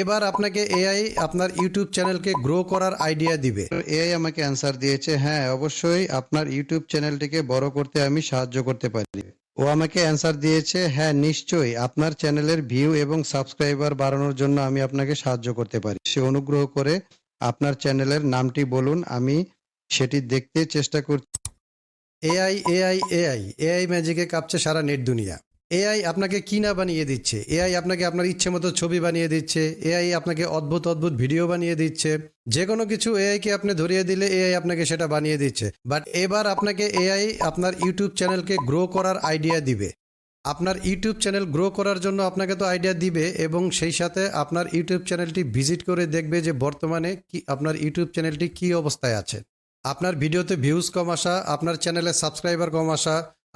এবার আপনাকে এআই আপনার ইউটিউব চ্যানেলকে গ্রো করার আইডিয়া দিবে। এআই আমাকে অ্যান্সার দিয়েছে হ্যাঁ অবশ্যই আপনার ইউটিউব চ্যানেলটিকে বড় করতে আমি সাহায্য করতে পারি। ও আমাকে অ্যান্সার দিয়েছে হ্যাঁ নিশ্চয়ই আপনার চ্যানেলের ভিউ এবং সাবস্ক্রাইবার বাড়ানোর জন্য আমি আপনাকে সাহায্য করতে পারি। সে অনুগ্রহ করে আপনার চ্যানেলের নামটি বলুন আমি সেটি দেখতে চেষ্টা করছি এআই এআই এআই এআই ম্যাজিকে কাঁপছে সারা নেট দুনিয়া। এআই আপনাকে কি না বানিয়ে দিচ্ছে? এআই আপনাকে আপনার ইচ্ছে মতো ছবি বানিয়ে দিচ্ছে। এআই আপনাকে অদ্ভুত অদ্ভুত ভিডিও বানিয়ে দিচ্ছে। যে কোনো কিছু এআই কে আপনি ধরিয়ে দিলে এআই আপনাকে সেটা বানিয়ে দিচ্ছে। বাট এবার আপনাকে এআই আপনার ইউটিউব চ্যানেলকে গ্রো করার আইডিয়া দিবে। আপনার ইউটিউব চ্যানেল গ্রো করার জন্য আপনাকে তো আইডিয়া দিবে এবং সেই সাথে আপনার ইউটিউব চ্যানেলটি ভিজিট করে দেখবে যে বর্তমানে কি, আপনার ইউটিউব চ্যানেলটি কি অবস্থায় আছে। আপনার ভিডিওতে ভিউজ কম আসা, আপনার চ্যানেলে সাবস্ক্রাইবার কম আসা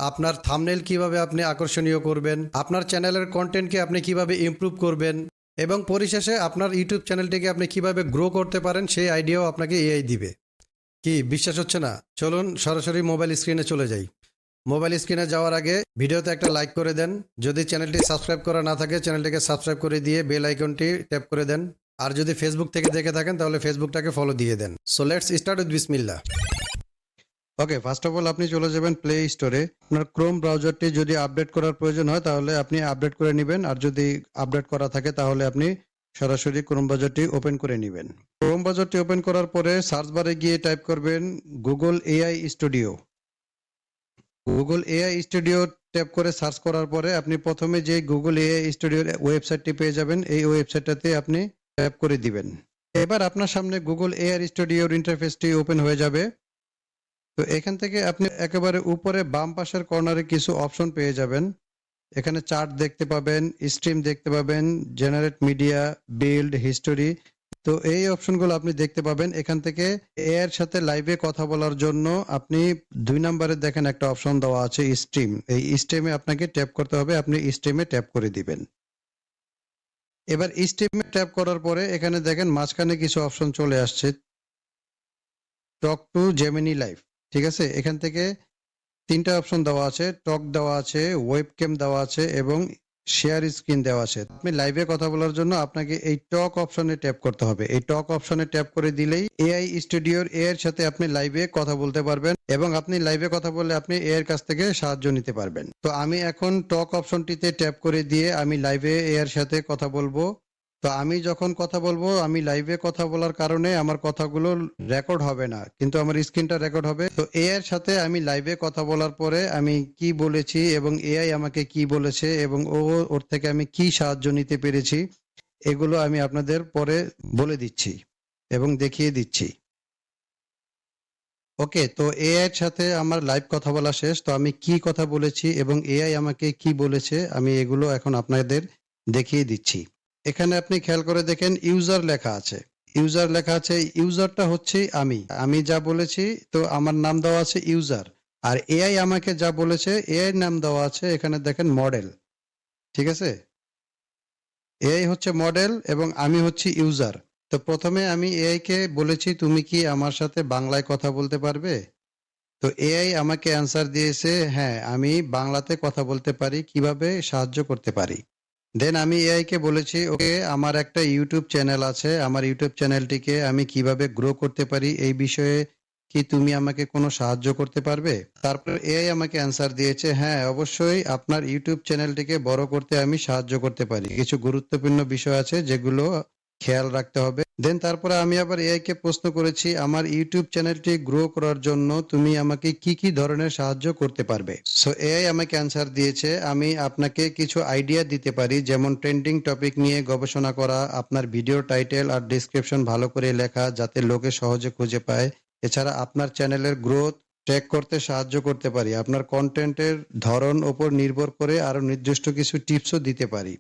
আপনার থামনেল কীভাবে আপনি আকর্ষণীয় করবেন? আপনার চ্যানেলের কন্টেন্টকে আপনি কীভাবে ইমপ্রুভ করবেন? এবং পরিশেষে আপনার ইউটিউব চ্যানেলটিকে আপনি কীভাবে গ্রো করতে পারেন, সেই আইডিয়াও আপনাকে এআই দিবে। কি, বিশ্বাস হচ্ছে না? চলুন সরাসরি মোবাইল স্ক্রিনে চলে যাই। মোবাইল স্ক্রিনে যাওয়ার আগে ভিডিওতে একটা লাইক করে দেন। যদি চ্যানেলটি সাবস্ক্রাইব করা না থাকে চ্যানেলটিকে সাবস্ক্রাইব করে দিয়ে বেল আইকনটি ট্যাপ করে দেন। আর যদি ফেসবুক থেকে দেখে থাকেন, তাহলে ফেসবুকটাকে ফলো দিয়ে দেন। সো লেটস স্টার্ট উইথ বিসমিল্লা ওকে ফার্স্ট অফ অল আপনি চলে যাবেন প্লে স্টোরে আপনার ক্রোম ব্রাউজারটি যদি আপডেট করার প্রয়োজন হয়, তাহলে আপনি আপডেট করে নেবেন। আর যদি আপডেট করা থাকে, তাহলে আপনি সরাসরি ক্রোম ব্রাউজারটি ওপেন করে নেবেন। ক্রোম ব্রাউজারটি ওপেন করার পরে সার্চ বারে গিয়ে টাইপ করবেন Google AI studio Google AI studio tap করে সার্চ করার পরে আপনি প্রথমে যে গুগল এআই স্টুডিওর ওয়েবসাইটটি পেয়ে যাবেন, এই ওয়েবসাইটটাতে আপনি ট্যাপ করে দিবেন। এবার আপনার সামনে গুগল এআই স্টুডিওর ইন্টারফেসটি ওপেন হয়ে যাবে। তো এখান থেকে আপনি একেবারে উপরে বাম পাশের কর্নারে কিছু অপশন পেয়ে যাবেন। এখানে চার্ট দেখতে পাবেন, স্ট্রিম দেখতে পাবেন, জেনারেট মিডিয়া, বিল্ড হিস্টোরি। তো এই অপশনগুলো আপনি দেখতে পাবেন। এখান থেকে এর সাথে লাইভে কথা বলার জন্য আপনি দুই নম্বরে দেখেন একটা অপশন দেওয়া আছে, স্ট্রিম। এই স্ট্রিমে আপনাকে ট্যাপ করতে হবে, আপনি স্ট্রিমে ট্যাপ করে দিবেন। এবার স্ট্রিমে ট্যাপ করার পরে এখানে দেখেন মাঝখানে কিছু অপশন চলে আসছে। টক টু জেমিনি লাইভ ঠিক আছে? এখান থেকে তিনটা অপশন দেওয়া আছে টক দেওয়া আছে ওয়েব ক্যাম দেওয়া আছে এবং শেয়ার স্ক্রিন দেওয়া আছে। আপনি লাইভে কথা বলার জন্য আপনাকে এই টক অপশনে ট্যাপ করতে হবে। এই টক অপশনে ট্যাপ করে দিলেই এআই স্টুডিওর এ এর সাথে আপনি লাইভে কথা বলতে পারবেন এবং আপনি লাইভে কথা বললে আপনি এ এর কাছ থেকে সাহায্য নিতে পারবেন। তো আমি এখন টক অপশনটিতে ট্যাপ করে দিয়ে আমি লাইভে এ এর সাথে কথা বলব। তো আমি যখন কথা বলব, আমি লাইভে কথা বলার কারণে আমার কথাগুলো রেকর্ড হবে না, কিন্তু আমার স্ক্রিনটা রেকর্ড হবে। তো এআই এর সাথে আমি লাইভে কথা বলার পরে আমি কি বলেছি এবং এআই আমাকে কি বলেছে এবং ও ওর থেকে আমি কি সাহায্য নিতে পেরেছি, এগুলো আমি আপনাদের পরে বলে দিচ্ছি এবং দেখিয়ে দিচ্ছি। ওকে তো এআই এর সাথে আমার লাইভ কথা বলা শেষ। তো আমি কি কথা বলেছি এবং এআই আমাকে কি বলেছে, আমি এগুলো এখন আপনাদের দেখিয়ে দিচ্ছি। এখানে আপনি খেয়াল করে দেখেন ইউজার লেখা আছে। ইউজার লেখা আছে ইউজারটা হচ্ছে আমি। আমি যা বলেছি, তো আমার নাম দেওয়া আছে ইউজার আর এআই আমাকে যা বলেছে এআই নাম দেওয়া আছে, এখানে দেখেন মডেল ঠিক আছে? এআই হচ্ছে মডেল এবং আমি হচ্ছি ইউজার তো প্রথমে আমি এআই কে বলেছি, তুমি কি আমার সাথে বাংলায় কথা বলতে পারবে? তো এআই আমাকে অ্যান্সার দিয়েছে হ্যাঁ আমি বাংলাতে কথা বলতে পারি, কীভাবে সাহায্য করতে পারি? দেন আমি এআইকে বলেছি, ওকে, আমার একটা ইউটিউব চ্যানেল আছে। আমার ইউটিউব চ্যানেলটিকে আমি কীভাবে গ্রো করতে পারি? এই বিষয়ে কি তুমি আমাকে কোনো সাহায্য করতে পারবে? তারপর এআই আমাকে অ্যান্সার দিয়েছে হ্যাঁ অবশ্যই আপনার ইউটিউব চ্যানেলটিকে বড় করতে আমি সাহায্য করতে পারি। কিছু গুরুত্বপূর্ণ বিষয় আছে যেগুলো খেয়াল রাখতে হবে। দেন তারপরে আমি আবার এআই কে প্রশ্ন করেছি, আমার ইউটিউব চ্যানেলটি গ্রো করার জন্য তুমি আমাকে কি কি ধরনের সাহায্য করতে পারবে? সো এআই আমাকে অ্যান্সার দিয়েছে, আমি আপনাকে কিছু আইডিয়া দিতে পারি, যেমন ট্রেন্ডিং টপিক নিয়ে গবেষণা করা, আপনার ভিডিও টাইটেল আর ডিসক্রিপশন ভালো করে লেখা, যাতে লোকে সহজে খুঁজে পায়। এছাড়া আপনার চ্যানেলের গ্রোথ ট্র্যাক করতে সাহায্য করতে পারি, আপনার কন্টেন্টের ধরন ওপর নির্ভর করে আরও নির্দিষ্ট কিছু টিপসও দিতে পারি।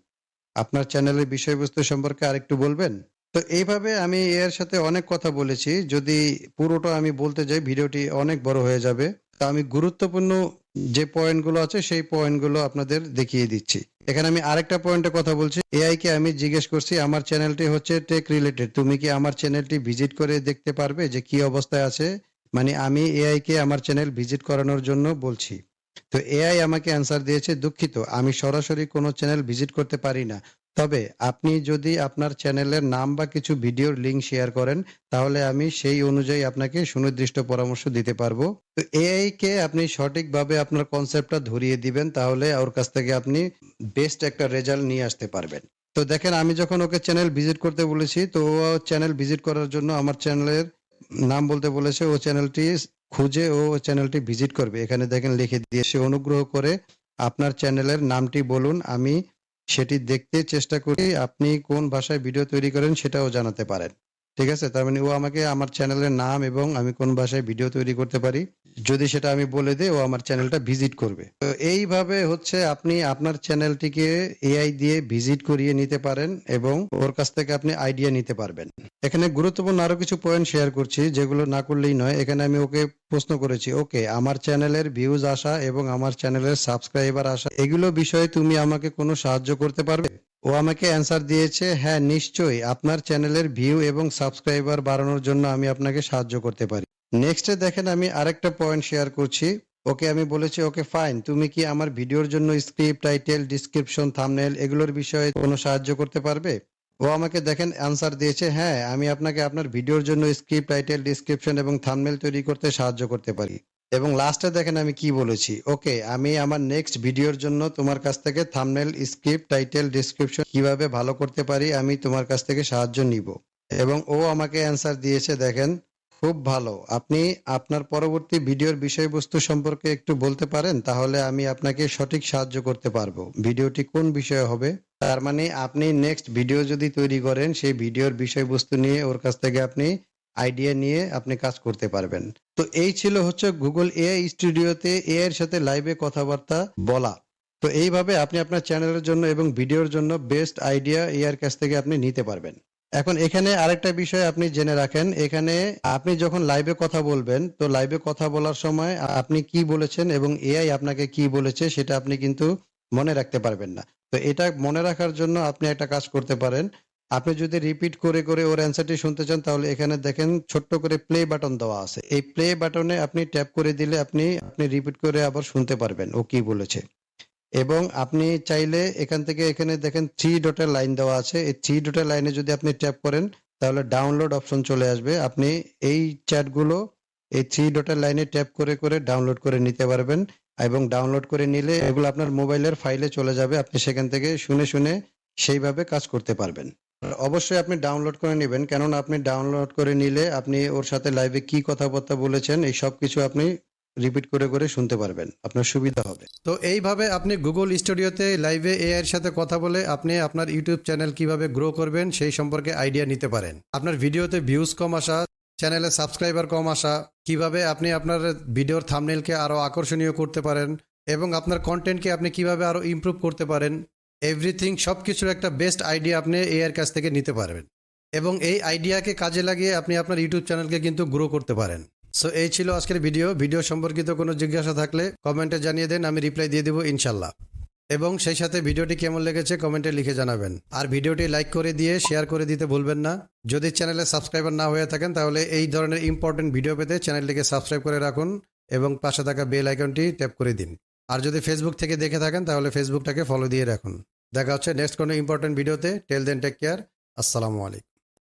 আপনার চ্যানেলের বিষয়বস্তু সম্পর্কে আরেকটু বলবেন? তো এইভাবে আমি এর সাথে অনেক কথা বলেছি। যদি পুরোটা আমি বলতে যাই, ভিডিওটি অনেক বড় হয়ে যাবে। তা আমি গুরুত্বপূর্ণ যে পয়েন্টগুলো আছে, সেই পয়েন্টগুলো আপনাদের দেখিয়ে দিচ্ছি। এখানে আমি আরেকটা পয়েন্টে কথা বলছি। এআই কে আমি জিজ্ঞেস করছি, আমার চ্যানেলটি হচ্ছে টেক রিলেটেড তুমি কি আমার চ্যানেলটি ভিজিট করে দেখতে পারবে যে কি অবস্থায় আছে? মানে আমি এআই কে আমার চ্যানেল ভিজিট করানোর জন্য বলছি। তো এআই আমাকে অ্যান্সার দিয়েছে, দুঃখিত, আমি সরাসরি কোনো চ্যানেল ভিজিট করতে পারি না। তবে আপনি যদি আপনার চ্যানেলের নাম বা কিছু ভিডিওর লিঙ্ক শেয়ার করেন, তাহলে আমি সেই অনুযায়ী আপনাকে সুনির্দিষ্ট পরামর্শ দিতে পারব। তো এআই কে আপনি সঠিকভাবে আপনার কনসেপ্টটা ধরিয়ে দিবেন, তাহলে ওর কাছ থেকে আপনি বেস্ট একটা রেজাল্ট নিয়ে আসতে পারবেন। তো দেখেন, আমি যখন ওকে চ্যানেল ভিজিট করতে বলেছি, তো ও চ্যানেল ভিজিট করার জন্য আমার চ্যানেলের নাম বলতে বলেছে, ও চ্যানেলটি খুঁজে ও চ্যানেলটি ভিজিট করবে। এখানে দেখেন লিখে দিয়ে সে অনুগ্রহ করে আপনার চ্যানেলের নামটি বলুন, আমি সেটি দেখতে চেষ্টা করি। আপনি কোন ভাষায় ভিডিও তৈরি করেন সেটাও জানাতে পারেন। ঠিক আছে? তার মানে ও আমাকে আমার চ্যানেলের নাম এবং আমি কোন ভাষায় ভিডিও তৈরি করতে পারি, যদি সেটা আমি বলে দিই, ও আমার চ্যানেলটা ভিজিট করবে। তো এইভাবে হচ্ছে আপনি আপনার চ্যানেলটিকে এআই দিয়ে ভিজিট করিয়ে নিতে পারেন এবং ওর কাছ থেকে আপনি আইডিয়া নিতে পারবেন। এখানে গুরুত্বপূর্ণ আরও কিছু পয়েন্ট শেয়ার করছি, যেগুলো না করলেই নয়। এখানে আমি ওকে প্রশ্ন করেছি, ওকে, আমার চ্যানেলের ভিউজ আসা এবং আমার চ্যানেলের সাবস্ক্রাইবার আসা, এগুলো বিষয়ে তুমি আমাকে কোনো সাহায্য করতে পারবে? ও আমাকে অ্যান্সার দিয়েছে হ্যাঁ নিশ্চয়ই। আপনার চ্যানেলের ভিউ এবং সাবস্ক্রাইবার বাড়ানোর জন্য আমি আপনাকে সাহায্য করতে পারি। নেক্সটে দেখেন আমি আরেকটা পয়েন্ট শেয়ার করছি। ওকে আমি বলেছি, ওকে ফাইন তুমি কি আমার ভিডিওর জন্য স্ক্রিপ্ট টাইটেল ডিসক্রিপশন থাম্বনেল এগুলোর বিষয়ে কোনো সাহায্য করতে পারবে? ও আমাকে দেখেন অ্যান্সার দিয়েছে হ্যাঁ আমি আপনাকে আপনার ভিডিওর জন্য স্ক্রিপ্ট টাইটেল ডিসক্রিপশন এবং থাম্বনেল তৈরি করতে সাহায্য করতে পারি। এবং লাস্টে দেখেন আমি কি বলেছি। ওকে আমি আমার নেক্সট ভিডিওর জন্য তোমার কাছ থেকে থাম্বনেল স্ক্রিপ্ট টাইটেল ডিসক্রিপশন কীভাবে ভালো করতে পারি আমি তোমার কাছ থেকে সাহায্য নিব। এবং ও আমাকে অ্যান্সার দিয়েছে, দেখেন, খুব ভালো। আপনি আপনার পরবর্তী ভিডিওর বিষয়বস্তু সম্পর্কে একটু বলতে পারেন? তাহলে আমি আপনাকে সঠিক সাহায্য করতে পারব। ভিডিওটি কোন বিষয়ে হবে? তার মানে আপনি নেক্সট ভিডিও যদি তৈরি করেন, সেই ভিডিওর বিষয়বস্তু নিয়ে ওর কাছ থেকে আপনি আইডিয়া নিয়ে আপনি কাজ করতে পারবেন। তো এই ছিল হচ্ছে গুগল এআই স্টুডিওতে এআই এর সাথে লাইভে কথাবার্তা বলা। তো এইভাবে আপনি আপনার চ্যানেলের জন্য এবং ভিডিওর জন্য বেস্ট আইডিয়া এআর কাছ থেকে আপনি নিতে পারবেন। এখন এখানে আরেকটা বিষয় আপনি জেনে রাখেন। এখানে আপনি যখন লাইভে কথা বলবেন, তো লাইভে কথা বলার সময় আপনি কি বলেছেন এবং এআই আপনাকে কি বলেছে সেটা আপনি কিন্তু মনে রাখতে পারবেন না। তো এটা মনে রাখার জন্য আপনি একটা কাজ করতে পারেন। আপনি যদি রিপিট করে করে ওর অ্যান্সারটি শুনতে চান, তাহলে এখানে দেখেন ছোট্ট করে প্লে বাটন দেওয়া আছে। এই প্লে বাটনে আপনি ট্যাপ করে দিলে আপনি আপনি রিপিট করে আবার শুনতে পারবেন ও কি বলেছে। এবং আপনি চাইলে এখান থেকে এখানে দেখেন থ্রি ডটের লাইন দেওয়া আছে। এই থ্রি ডটের লাইনে যদি আপনি ট্যাপ করেন, তাহলে ডাউনলোড অপশন চলে আসবে। আপনি এই চ্যাটগুলো এই থ্রি ডটের লাইনে ট্যাপ করে করে ডাউনলোড করে নিতে পারবেন। এবং ডাউনলোড করে নিলে এগুলো আপনার মোবাইলের ফাইলে চলে যাবে। আপনি সেখান থেকে শুনে শুনে সেইভাবে কাজ করতে পারবেন। অবশ্যই আপনি ডাউনলোড করে নেবেন। কেননা আপনি ডাউনলোড করে নিলে আপনি ওর সাথে লাইভে কি কথাবার্তা বলেছেন, এই সব কিছু আপনি রিপিট করে করে শুনতে পারবেন। আপনার সুবিধা হবে। তো এইভাবে আপনি গুগল স্টুডিওতে লাইভে এআই এর সাথে কথা বলে আপনি আপনার ইউটিউব চ্যানেল কীভাবে গ্রো করবেন, সেই সম্পর্কে আইডিয়া নিতে পারেন। আপনার ভিডিওতে ভিউজ কম আসা চ্যানেলে সাবস্ক্রাইবার কম আসা, কীভাবে আপনি আপনার ভিডিওর থামনেলকে আরও আকর্ষণীয় করতে পারেন, এবং আপনার কন্টেন্টকে আপনি কীভাবে আরও ইমপ্রুভ করতে পারেন এভরিথিং সব কিছুর একটা বেস্ট আইডিয়া আপনি এআই এর কাছ থেকে নিতে পারবেন। এবং এই আইডিয়াকে কাজে লাগিয়ে আপনি আপনার ইউটিউব চ্যানেলকে কিন্তু গ্রো করতে পারেন। সো এই ছিল আজকের ভিডিও ভিডিও সম্পর্কিত কোনো জিজ্ঞাসা থাকলে কমেন্টে জানিয়ে দেন, আমি রিপ্লাই দিয়ে দেবো ইনশাল্লাহ। এবং সেই সাথে ভিডিওটি কেমন লেগেছে কমেন্টে লিখে জানাবেন। আর ভিডিওটি লাইক করে দিয়ে শেয়ার করে দিতে ভুলবেন না। যদি চ্যানেলে সাবস্ক্রাইবার না হয়ে থাকেন, তাহলে এই ধরনের ইম্পর্টেন্ট ভিডিও পেতে চ্যানেলটিকে সাবস্ক্রাইব করে রাখুন এবং পাশে থাকা বেল আইকনটি ট্যাপ করে দিন। আর যদি ফেসবুক থেকে দেখে থাকেন, তাহলে ফেসবুকটাকে ফলো দিয়ে রাখুন। দেখা হচ্ছে নেক্সট কোনো ইম্পর্টেন্ট ভিডিওতে টেল দেন টেক কেয়ার আসসালামু আলাইকুম।